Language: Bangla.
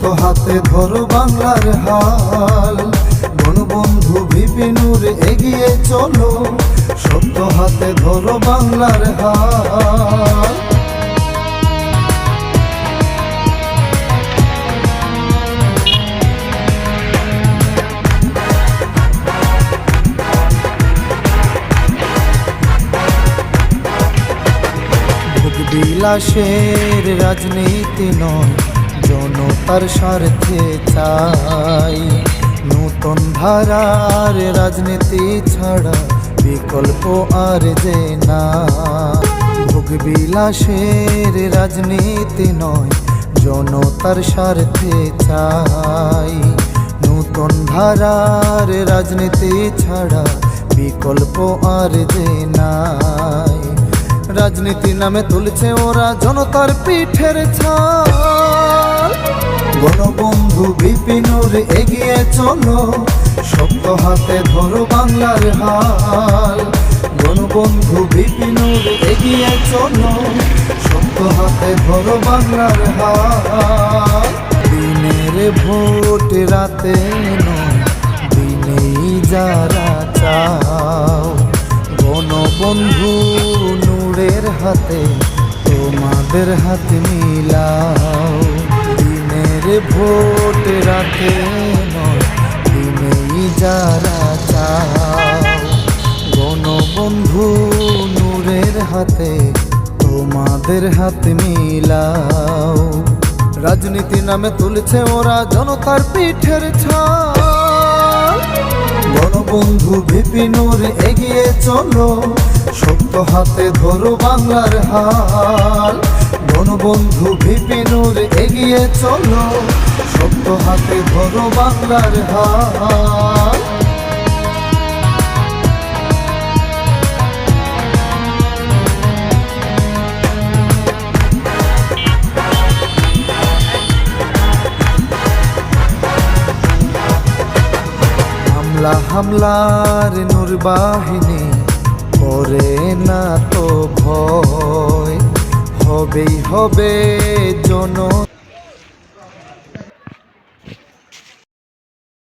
শক্ত হাতে ধরো বাংলার হাল। বনবন্ধু বিপিনুর এগিয়ে চলো। শক্ত হাতে ধরো বাংলার হাল। বিলাসের রাজনীতি নয় জনতার স্বার্থে চাই। নূতন ধারার রাজনীতি ছাড়া বিকল্প আর যে না ভোগ বিলাসের রাজনীতি নয়, জনতার স্বার্থে চাই। নূতন ধারার রাজনীতি ছাড়া বিকল্প আর যে নাই। রাজনীতি নামে তুলছে ওরা জনতার পিঠের ছাল গণবন্ধু বিপিনুর এগিয়ে চলো। শক্ত হাতে ধরো বাংলার হাল। গণবন্ধু বিপিনুর এগিয়ে চলো। শক্ত হাতে ধরো বাংলার হাল। দিনের ভোট রাতে দিনেই যারা চাও। গণবন্ধু নূরের হাতে তোমাদের হাত মিলাও। দিনের ভোট রাতে দিনেই যারা চাও গণবন্ধু নূরের হাতে, তোমাদের হাত মিলাও। রাজনীতি নামে তুলছে ওরা জনতার পিঠের ছাল। গণবন্ধু বিপিনুর এগিয়ে চলো শক্ত হাতে ধরো বাংলার হাল। গণবন্ধু বিপিনুর এগিয়ে চলো শক্ত হাতে ধরো বাংলার হাল হামলা হামলার নূর বাহিনী করে হবে জন